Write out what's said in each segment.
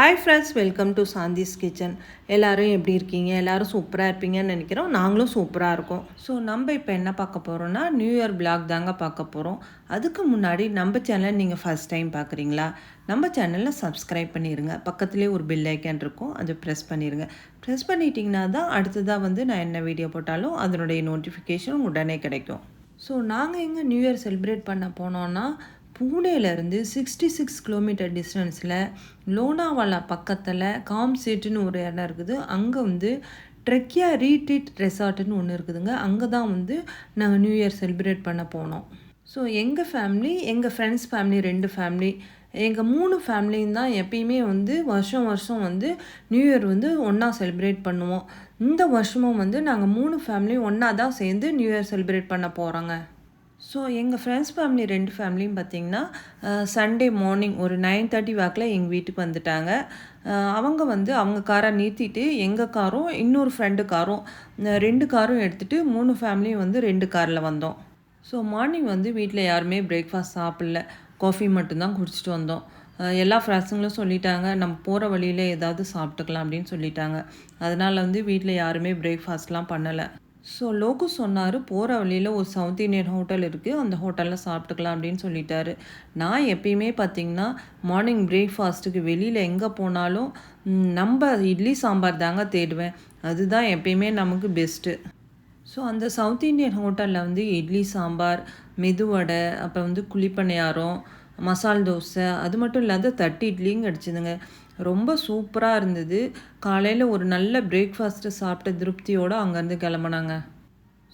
Hi friends welcome to Shanthi's kitchen எல்லோரும் எப்படி இருக்கீங்க? எல்லோரும் சூப்பராக இருப்பீங்கன்னு நினைக்கிறோம். நாங்களும் சூப்பராக இருக்கோம். ஸோ நம்ம இப்போ என்ன பார்க்க போகிறோம்னா நியூ இயர் பிளாக் தாங்க பார்க்க போகிறோம் அதுக்கு முன்னாடி நம்ம சேனலை நீங்கள் ஃபஸ்ட் டைம் பார்க்குறீங்களா? நம்ம சேனலில் சப்ஸ்கிரைப் பண்ணிடுங்க பக்கத்துலேயே ஒரு பில் ஐக்கன் இருக்கும். அதை ப்ரெஸ் பண்ணிடுங்க ப்ரெஸ் பண்ணிட்டீங்கன்னா தான் அடுத்ததாக வந்து நான் என்ன வீடியோ போட்டாலும் அதனுடைய நோட்டிஃபிகேஷன் உடனே கிடைக்கும். ஸோ நாங்கள் எங்கே நியூ இயர் செலிப்ரேட் பண்ண போனோன்னா பூனேலேருந்து சிக்ஸ்டி சிக்ஸ் கிலோமீட்டர் டிஸ்டன்ஸில் லோனாவாலா பக்கத்தில் காம்சேட்டுன்னு ஒரு இடம் இருக்குது. அங்கே வந்து ட்ரெக்கியா ரீட்ரீட் ரெசார்ட்டுன்னு ஒன்று இருக்குதுங்க. அங்கே தான் வந்து நாங்கள் நியூ இயர் செலிப்ரேட் பண்ண போனோம். ஸோ எங்கள் ஃபேமிலி எங்கள் ஃப்ரெண்ட்ஸ் ஃபேமிலி ரெண்டு ஃபேமிலி எங்கள் மூணு ஃபேமிலியும் தான் எப்பயுமே வந்து வருஷம் வருஷம் வந்து நியூ இயர் வந்து ஒன்றா செலிப்ரேட் பண்ணுவோம். இந்த வருஷமும் வந்து நாங்கள் மூணு ஃபேமிலியும் ஒன்றா தான் சேர்ந்து நியூ இயர் செலிப்ரேட் பண்ண போகிறோங்க ஸோ எங்கள் ஃப்ரெண்ட்ஸ் ஃபேமிலி ரெண்டு ஃபேமிலியும் பார்த்திங்கன்னா சண்டே மார்னிங் ஒரு நைன் தேர்ட்டி வாக்கில் எங்கள் வீட்டுக்கு வந்துட்டாங்க. அவங்க வந்து அவங்க காரை நிறுத்திட்டு எங்கள் காரும் இன்னொரு ஃப்ரெண்டு காரும் ரெண்டு காரும் எடுத்துகிட்டு மூணு ஃபேமிலியும் வந்து ரெண்டு காரில் வந்தோம். ஸோ மார்னிங் வந்து வீட்டில் யாருமே பிரேக்ஃபாஸ்ட் சாப்பிடல. காஃபி மட்டும்தான் குடிச்சிட்டு வந்தோம். எல்லா ஃப்ரெண்ட்ஸுங்களும் சொல்லிட்டாங்க நம்ம போகிற வழியில் ஏதாவது சாப்பிட்டுக்கலாம் அப்படின்னு சொல்லிட்டாங்க. அதனால் வந்து வீட்டில் யாருமே பிரேக்ஃபாஸ்ட்லாம் பண்ணலை. ஸோ லோகு சொன்னார் போகிற வழியில் ஒரு சவுத் இண்டியன் ஹோட்டல் இருக்குது அந்த ஹோட்டலில் சாப்பிட்டுக்கலாம் அப்படின்னு சொல்லிட்டாரு. நான் எப்பயுமே பார்த்திங்கன்னா மார்னிங் பிரேக்ஃபாஸ்ட்டுக்கு வெளியில் எங்கே போனாலும் நம்ம இட்லி சாம்பார் தாங்க தேடுவேன். அதுதான் எப்பயுமே நமக்கு பெஸ்ட்டு ஸோ அந்த சவுத் இண்டியன் ஹோட்டலில் வந்து இட்லி சாம்பார் மெதுவடை அப்புறம் வந்து குழிப்பணியாரம் மசால் தோசை அது மட்டும் இல்லாத தட்டு இட்லியும் கிடச்சிதுங்க. ரொம்ப சூப்பராக இருந்தது. காலையில் ஒரு நல்ல பிரேக்ஃபாஸ்ட்டு சாப்பிட்ட திருப்தியோடு அங்கேருந்து கிளம்புனாங்க.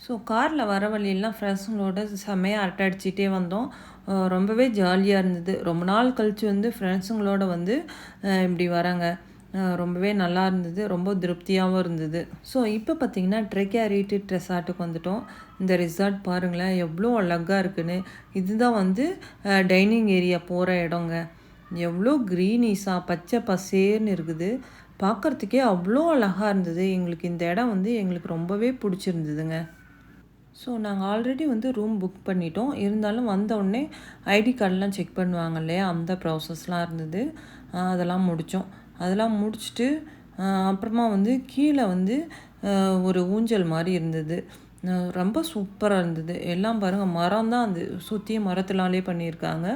ஸோ காரில் வர வழியெல்லாம் ஃப்ரெண்ட்ஸுங்களோட செம்மையாக அரட்டை அடிச்சிட்டே வந்தோம் ரொம்பவே ஜாலியாக இருந்தது. ரொம்ப நாள் கழித்து வந்து ஃப்ரெண்ட்ஸுங்களோட வந்து இப்படி வராங்க. ரொம்பவே நல்லா இருந்தது. ரொம்ப திருப்தியாகவும் இருந்தது. ஸோ இப்போ பார்த்திங்கன்னா ட்ரெக்கே ரீட்டு ரெசார்ட்டுக்கு வந்துட்டோம். இந்த ரிசார்ட் பாருங்களேன் எவ்வளோ அழகாக இருக்குன்னு. இதுதான் வந்து டைனிங் ஏரியா போகிற இடங்க. எவ்வளோ க்ரீனிஸாக பச்சை பசேர்னு இருக்குது. பார்க்குறதுக்கே அவ்வளோ அழகாக இருந்தது. எங்களுக்கு இந்த இடம் வந்து எங்களுக்கு ரொம்பவே பிடிச்சிருந்ததுங்க. ஸோ நாங்கள் ஆல்ரெடி வந்து ரூம் புக் பண்ணிட்டோம். இருந்தாலும் வந்தவுடனே ஐடி கார்டெலாம் செக் பண்ணுவாங்க இல்லையா? அந்த ப்ராசஸ்லாம் இருந்தது. அதெல்லாம் முடித்தோம் அதெல்லாம் முடிச்சுட்டு அப்புறமா வந்து கீழே வந்து ஒரு ஊஞ்சல் மாதிரி இருந்தது. ரொம்ப சூப்பராக இருந்தது. எல்லாம் பாருங்கள் மரம் தான் அந்த சுற்றியும் மரத்தினாலே பண்ணியிருக்காங்க.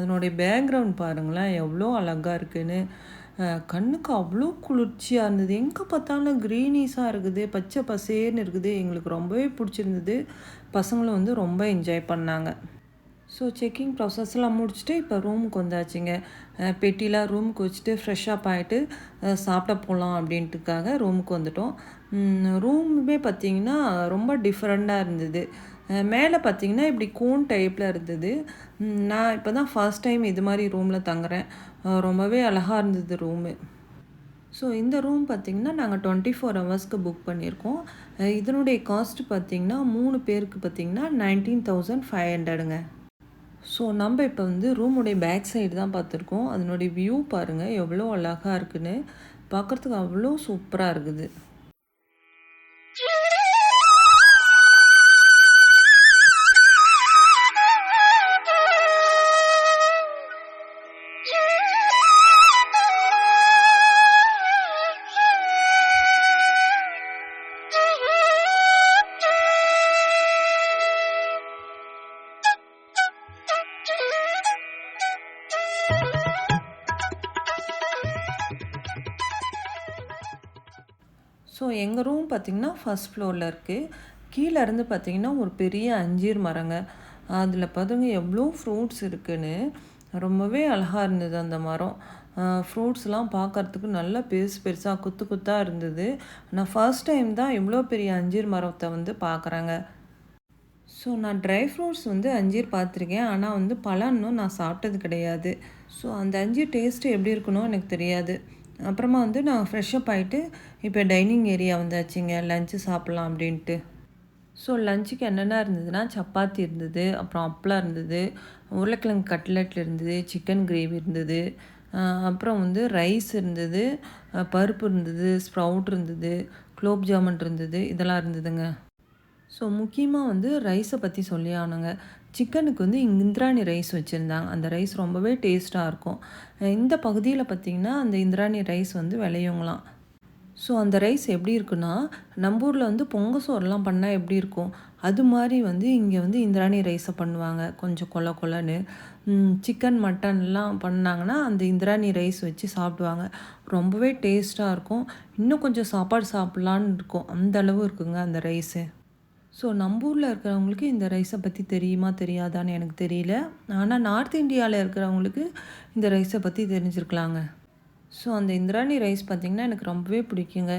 அதனுடைய பேக்ரவுண்ட் பாருங்களேன் எவ்வளோ அழகாக இருக்குதுன்னு கண்ணுக்கு அவ்வளோ குளிர்ச்சியாக இருந்தது. எங்கே பார்த்தாலும் க்ரீனிஸாக இருக்குது பச்சை பசேர்னு இருக்குது. எங்களுக்கு ரொம்பவே பிடிச்சிருந்தது. பசங்களும் வந்து ரொம்ப என்ஜாய் பண்ணாங்க. ஸோ செக்கிங் ப்ராசஸ்லாம் முடிச்சுட்டு இப்போ ரூமுக்கு வந்தாச்சுங்க. பெட்டிலாம் ரூமுக்கு வச்சுட்டு ஃப்ரெஷ்ஷப் ஆகிட்டு சாப்பிட போகலாம் அப்படின்ட்டுக்காக ரூமுக்கு வந்துட்டோம். ரூமுமே பார்த்திங்கன்னா ரொம்ப டிஃப்ரெண்ட்டாக இருந்தது. மேலே பார்த்தீங்கன்னா இப்படி கூன் டைப்பில் இருந்தது. நான் இப்போ தான் ஃபர்ஸ்ட் டைம் இது மாதிரி ரூமில் தங்குறேன். ரொம்பவே அழகாக இருந்தது ரூமு ஸோ இந்த ரூம் பார்த்திங்கன்னா நாங்கள் டுவெண்ட்டி ஃபோர் ஹவர்ஸ்க்கு புக் பண்ணியிருக்கோம். இதனுடைய காஸ்ட் பார்த்திங்கன்னா மூணு பேருக்கு பார்த்திங்கன்னா நைன்டீன் தௌசண்ட் ஃபைவ் ஹண்ட்ரடுங்க ஸோ நம்ம இப்போ வந்து ரூமுடைய பேக் சைடு தான் பார்த்துருக்கோம் அதனுடைய வியூ பாருங்கள் எவ்வளோ அழகாக இருக்குன்னு. பார்க்குறதுக்கு அவ்வளோ சூப்பராக இருக்குது. எங்கள் ரூம் பார்த்திங்கன்னா ஃபஸ்ட் ஃப்ளோரில் இருக்குது கீழே இருந்து பார்த்திங்கன்னா ஒரு பெரிய அஞ்சீர் மரங்க. அதில் பார்த்துங்க எவ்வளோ ஃப்ரூட்ஸ் இருக்குன்னு ரொம்பவே அழகாக இருந்தது அந்த மரம். ஃப்ரூட்ஸ்லாம் பார்க்குறதுக்கு நல்லா பெருசு பெருசாக குத்து குத்தாக இருந்தது. நான் ஃபர்ஸ்ட் டைம் தான் இவ்வளோ பெரிய அஞ்சீர் மரத்தை வந்து பார்க்குறாங்க ஸோ நான் ட்ரை ஃப்ரூட்ஸ் வந்து அஞ்சீர் பார்த்துருக்கேன் ஆனால் வந்து பழம் நான் சாப்பிட்டது கிடையாது. ஸோ அந்த அஞ்சீர் டேஸ்ட்டு எப்படி இருக்கணும் எனக்கு தெரியாது. அப்புறமா வந்து நான் ஃப்ரெஷ்ஷப் ஆகிட்டு இப்போ டைனிங் ஏரியா வந்தாச்சுங்க லஞ்சு சாப்பிட்லாம் அப்படின்ட்டு. ஸோ லஞ்சுக்கு என்னென்ன இருந்ததுன்னா சப்பாத்தி இருந்தது அப்புறம் அப்பளம் இருந்தது உருளைக்கிழங்கு கட்லெட் இருந்தது சிக்கன் கிரேவி இருந்தது அப்புறம் வந்து ரைஸ் இருந்தது பருப்பு இருந்தது ஸ்ப்ரவுட் இருந்தது குலோப் ஜாமுன் இருந்தது இதெல்லாம் இருந்ததுங்க. ஸோ முக்கியமாக வந்து ரைஸை பற்றி சொல்லி ஆனுங்க சிக்கனுக்கு வந்து இந்திராணி ரைஸ் வச்சுருந்தாங்க. அந்த ரைஸ் ரொம்பவே டேஸ்ட்டாக இருக்கும். இந்த பகுதியில் பார்த்திங்கன்னா அந்த இந்திராணி ரைஸ் வந்து விளையுங்களாம். ஸோ அந்த ரைஸ் எப்படி இருக்குன்னா நம்ம ஊரில் வந்து பொங்க சோறுலாம் பண்ணால் எப்படி இருக்கும்? அது மாதிரி வந்து இங்கே வந்து இந்திராணி ரைஸை பண்ணுவாங்க. கொஞ்சம் கொல கொலன்னு. சிக்கன் மட்டன்லாம் பண்ணாங்கன்னா அந்த இந்திராணி ரைஸ் வச்சு சாப்பிடுவாங்க. ரொம்பவே டேஸ்ட்டாக இருக்கும். இன்னும் கொஞ்சம் சாப்பாடு சாப்பிட்லான்னு இருக்கும். அந்த அளவு இருக்குங்க அந்த ரைஸு ஸோ நம்ம ஊரில் இருக்கிறவங்களுக்கு இந்த ரைஸை பற்றி தெரியுமா தெரியாதான்னு எனக்கு தெரியல. ஆனால் நார்த் இந்தியாவில் இருக்கிறவங்களுக்கு இந்த ரைஸை பற்றி தெரிஞ்சிருக்கலாங்க. ஸோ அந்த இந்திராணி ரைஸ் பார்த்திங்கன்னா எனக்கு ரொம்பவே பிடிக்குங்க.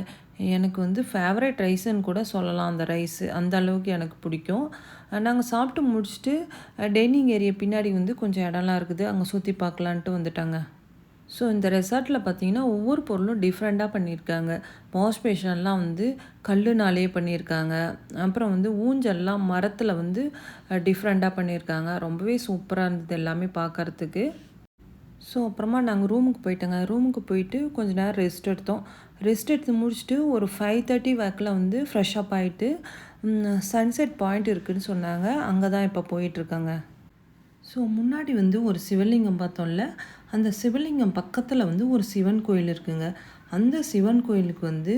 எனக்கு வந்து ஃபேவரட் ரைஸுன்னு கூட சொல்லலாம் அந்த ரைஸு அந்த அளவுக்கு எனக்கு பிடிக்கும். நாங்கள் சாப்பிட்டு முடிச்சுட்டு டைனிங் ஏரியா பின்னாடி வந்து கொஞ்சம் இடம்லாம் இருக்குது. அங்கே சுற்றி பார்க்கலான்ட்டு வந்துட்டாங்க. ஸோ இந்த ரெசார்ட்டில் பார்த்தீங்கன்னா ஒவ்வொரு பொருளும் டிஃப்ரெண்ட்டாக பண்ணியிருக்காங்க. வாஷ் பேஷன்லாம் வந்து கல்லுனாலே பண்ணியிருக்காங்க. அப்புறம் வந்து ஊஞ்சல்லாம் மரத்தில் வந்து டிஃப்ரெண்ட்டாக பண்ணியிருக்காங்க. ரொம்பவே சூப்பராக இருந்தது எல்லாமே பார்க்குறதுக்கு. ஸோ அப்புறமா நாங்கள் ரூமுக்கு போயிட்டோங்க. ரூமுக்கு போயிட்டு கொஞ்சம் நேரம் ரெஸ்ட் எடுத்தோம். ரெஸ்ட் எடுத்து முடிச்சுட்டு ஒரு ஃபைவ் தேர்ட்டி வேக்கில் வந்து ஃப்ரெஷ் அப் ஆகிட்டு சன்செட் பாயிண்ட் இருக்குதுன்னு சொன்னாங்க. அங்கே தான் இப்போ போயிட்டுருக்காங்க ஸோ முன்னாடி வந்து ஒரு சிவலிங்கம் பார்த்தோம்ல? அந்த சிவலிங்கம் பக்கத்தில் வந்து ஒரு சிவன் கோயில் இருக்குங்க. அந்த சிவன் கோயிலுக்கு வந்து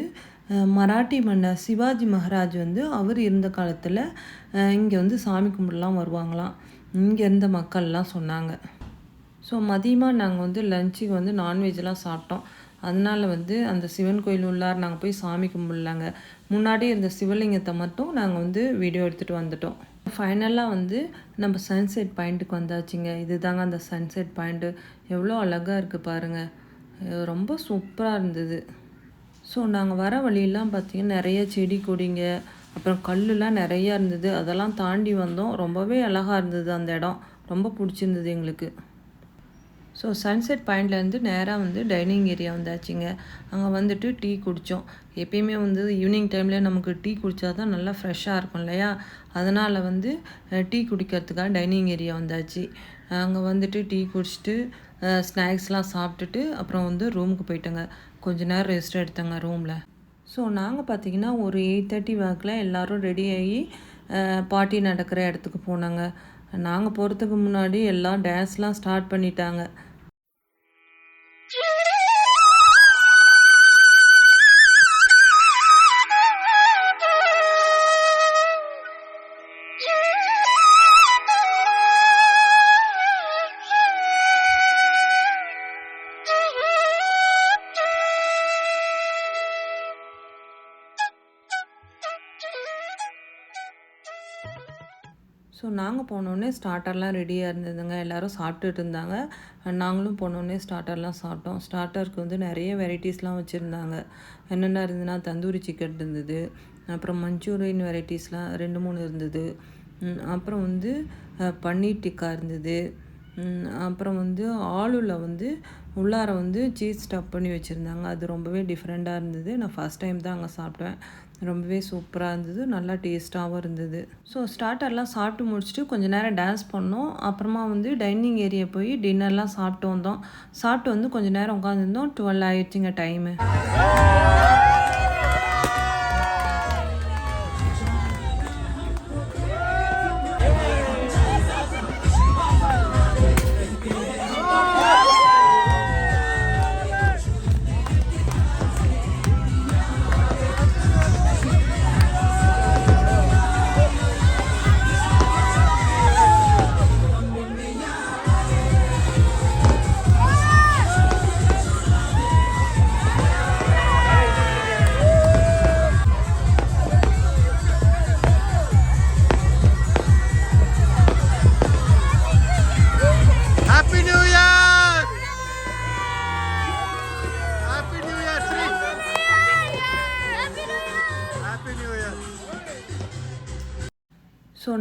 மராட்டி மன்னர் சிவாஜி மகாராஜ் வந்து அவர் இருந்த காலத்தில் இங்கே வந்து சாமி கும்பிடலாம் வருவாங்களாம். இங்கே இருந்த மக்கள்லாம் சொன்னாங்க. ஸோ மதியமாக நாங்கள் வந்து லஞ்சுக்கு வந்து நான்வெஜ்லாம் சாப்பிட்டோம். அதனால் வந்து அந்த சிவன் கோயில் உள்ளார் நாங்கள் போய் சாமி கும்பிடலாங்க. முன்னாடி இருந்த சிவலிங்கத்தை மட்டும் நாங்கள் வந்து வீடியோ எடுத்துகிட்டு வந்துட்டோம். ஃபைனலாக வந்து நம்ம சன்செட் பாயிண்ட்டுக்கு வந்தாச்சுங்க. இது தாங்க அந்த சன்செட் பாயிண்ட்டு எவ்வளோ அழகாக இருக்குது பாருங்கள் ரொம்ப சூப்பராக இருந்தது. ஸோ நாங்கள் வர வழியெல்லாம் பார்த்திங்கன்னா நிறைய செடி கொடிங்க அப்புறம் கல்லுலாம் நிறையா இருந்தது. அதெல்லாம் தாண்டி வந்தோம். ரொம்பவே அழகாக இருந்தது அந்த இடம். ரொம்ப பிடிச்சிருந்தது எங்களுக்கு. ஸோ சன்செட் பாயிண்ட்லேருந்து நேராக வந்து டைனிங் ஏரியா வந்தாச்சுங்க. அங்கே வந்துட்டு டீ குடித்தோம் எப்பயுமே வந்து ஈவினிங் டைமில் நமக்கு டீ குடித்தா தான் நல்லா ஃப்ரெஷ்ஷாக இருக்கும் இல்லையா? அதனால் வந்து டீ குடிக்கிறதுக்காக டைனிங் ஏரியா வந்தாச்சு. அங்கே வந்துட்டு டீ குடிச்சிட்டு ஸ்நாக்ஸ்லாம் சாப்பிட்டுட்டு அப்புறம் வந்து ரூமுக்கு போயிட்டோங்க. கொஞ்ச நேரம் ரெஸ்ட் எடுத்தேங்க ரூமில் ஸோ நாங்கள் பார்த்தீங்கன்னா ஒரு எயிட் தேர்ட்டி வாக்கில் எல்லோரும் ரெடி ஆகி பார்ட்டி நடக்கிற இடத்துக்கு போனாங்க. நாங்கள் போகிறதுக்கு முன்னாடி எல்லாம் டான்ஸ்லாம் ஸ்டார்ட் பண்ணிட்டாங்க. ஸோ நாங்கள் போனோடனே ஸ்டார்டர்லாம் ரெடியாக இருந்ததுங்க. எல்லோரும் சாப்பிட்டுட்டு இருந்தாங்க. நாங்களும் போனோடனே ஸ்டார்டர்லாம் சாப்பிட்டோம். ஸ்டார்டருக்கு வந்து நிறைய வெரைட்டிஸ்லாம் வச்சுருந்தாங்க. என்னென்ன இருந்ததுன்னா தந்தூரி சிக்கன் இருந்தது. அப்புறம் மஞ்சூரியன் வெரைட்டிஸ்லாம் ரெண்டு மூணு இருந்தது. அப்புறம் வந்து பன்னீர் டிக்கா இருந்தது. அப்புறம் வந்து ஆளுல வந்து உள்ளார வந்து சீஸ் ஸ்டப் பண்ணி வச்சுருந்தாங்க. அது ரொம்பவே டிஃப்ரெண்ட்டாக இருந்தது. நான் ஃபஸ்ட் டைம் தான் அங்கே சாப்பிட்டேன். ரொம்பவே சூப்பராக இருந்தது. நல்லா டேஸ்ட்டாகவும் இருந்தது. ஸோ ஸ்டார்டர்லாம் சாப்பிட்டு முடிச்சுட்டு கொஞ்சம் நேரம் டான்ஸ் பண்ணோம். அப்புறமா வந்து டைனிங் ஏரியா போய் டின்னர்லாம் சாப்பிட்டு வந்தோம். சாப்பிட்டு வந்து கொஞ்சம் நேரம் உட்காந்துருந்தோம் டுவெல் ஆயிடுச்சுங்க டைமு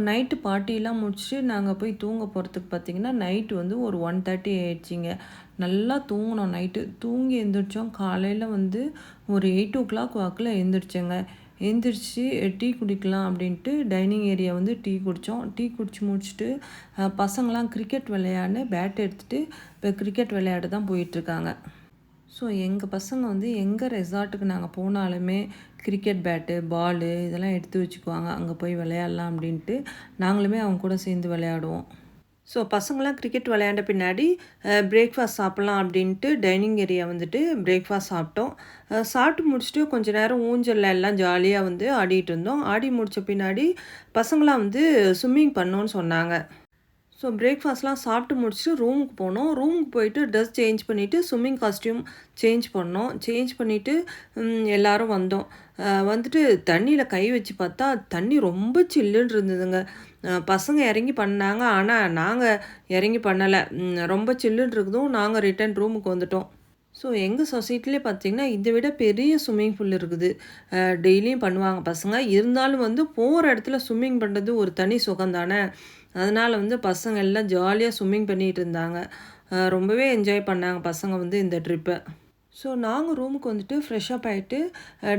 நைட்டு பார்ட்டிலாம் முடிச்சுட்டு நாங்கள் போய் தூங்க போகிறதுக்கு பார்த்திங்கன்னா நைட்டு வந்து ஒரு ஒன் தேர்ட்டி ஆயிடுச்சிங்க. நல்லா தூங்கினோம் நைட்டு தூங்கி எழுந்திரிச்சோம் காலையில் வந்து ஒரு எயிட் ஓ கிளாக் வாக்கில் எழுந்திரிச்சேங்க எழுந்திரிச்சு டீ குடிக்கலாம் அப்படின்ட்டு டைனிங் ஏரியா வந்து டீ குடித்தோம் டீ குடிச்சு முடிச்சுட்டு பசங்களாம் கிரிக்கெட் விளையாட பேட் எடுத்துகிட்டு இப்போ கிரிக்கெட் விளையாட தான் போயிட்டுருக்காங்க ஸோ எங்கள் பசங்க வந்து எங்கே ரெசார்ட்டுக்கு நாங்கள் போனாலுமே கிரிக்கெட் பேட்டு பாலு இதெல்லாம் எடுத்து வச்சுக்குவாங்க. அங்கே போய் விளையாடலாம் அப்படின்ட்டு நாங்களுமே அவங்க கூட சேர்ந்து விளையாடுவோம். ஸோ பசங்களாம் கிரிக்கெட் விளையாண்ட பின்னாடி பிரேக்ஃபாஸ்ட் சாப்பிட்லாம் அப்படின்ட்டு டைனிங் ஏரியா வந்துட்டு பிரேக்ஃபாஸ்ட் சாப்பிட்டோம். சாப்பிட்டு முடிச்சுட்டு கொஞ்ச நேரம் ஊஞ்சலில் எல்லாம் ஜாலியாக வந்து ஆடிட்டு இருந்தோம். ஆடி முடித்த பின்னாடி பசங்களாம் வந்து ஸ்விம்மிங் பண்ணோன்னு சொன்னாங்க. ஸோ பிரேக்ஃபாஸ்ட்லாம் சாப்பிட்டு முடிச்சுட்டு ரூமுக்கு போனோம். ரூமுக்கு போயிட்டு ட்ரெஸ் சேஞ்ச் பண்ணிவிட்டு ஸ்விம்மிங் காஸ்டியூம் சேஞ்ச் பண்ணோம். சேஞ்ச் பண்ணிவிட்டு எல்லாரும் வந்தோம். வந்துட்டு தண்ணியில் கை வச்சு பார்த்தா தண்ணி ரொம்ப சில்லுன்னு இருந்ததுங்க. பசங்க இறங்கி பண்ணாங்க. ஆனால் நாங்கள் இறங்கி பண்ணலை. ரொம்ப சில்லுன்னு இருக்குதும் நாங்கள் ரிட்டன் ரூமுக்கு வந்துட்டோம். ஸோ எங்கள் சொசைட்டிலே பார்த்தீங்கன்னா இதை விட பெரிய ஸ்விம்மிங் பூல் இருக்குது. டெய்லியும் பண்ணுவாங்க பசங்க. இருந்தாலும் வந்து போகிற இடத்துல ஸ்விம்மிங் பண்ணுறது ஒரு தனி சுகம் தானே அதனால் வந்து பசங்க எல்லாம் ஜாலியாக ஸ்விம்மிங் பண்ணிகிட்டு இருந்தாங்க. ரொம்பவே என்ஜாய் பண்ணாங்க பசங்க வந்து இந்த ட்ரிப்பை ஸோ நாங்கள் ரூமுக்கு வந்துட்டு ஃப்ரெஷ்அப் ஆகிட்டு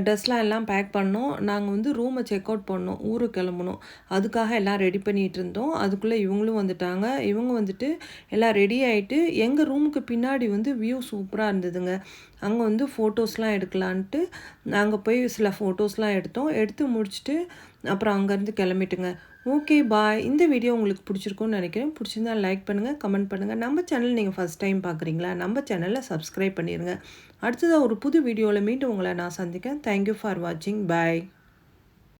ட்ரெஸ்லாம் எல்லாம் பேக் பண்ணோம். நாங்கள் வந்து ரூமை செக் அவுட் பண்ணோம். ஊருக்கு கிளம்பணும் அதுக்காக எல்லாம் ரெடி பண்ணிகிட்டு இருந்தோம். அதுக்குள்ளே இவங்களும் வந்துட்டாங்க. இவங்க வந்துட்டு எல்லாம் ரெடி ஆகிட்டு எங்கள் ரூமுக்கு பின்னாடி வந்து வியூ சூப்பராக இருந்ததுங்க. அங்கே வந்து ஃபோட்டோஸ்லாம் எடுக்கலான்ட்டு நாங்கள் போய் சில ஃபோட்டோஸ்லாம் எடுத்தோம். எடுத்து முடிச்சுட்டு அப்புறம் அங்கேருந்து கிளம்பிட்டுங்க. ஓகே பாய் இந்த வீடியோ உங்களுக்கு பிடிச்சிருக்கும்னு நினைக்கிறேன். பிடிச்சிருந்தா லைக் பண்ணுங்கள் கமெண்ட் பண்ணுங்கள் நம்ம சேனல் நீங்கள் ஃபஸ்ட் டைம் பார்க்குறீங்களா? நம்ம சேனலில் சப்ஸ்கிரைப் பண்ணிடுங்க அடுத்ததாக ஒரு புது வீடியோவில் மீண்டும் உங்களை நான் சந்திக்கிறேன். தேங்க்யூ ஃபார் வாட்சிங் பாய்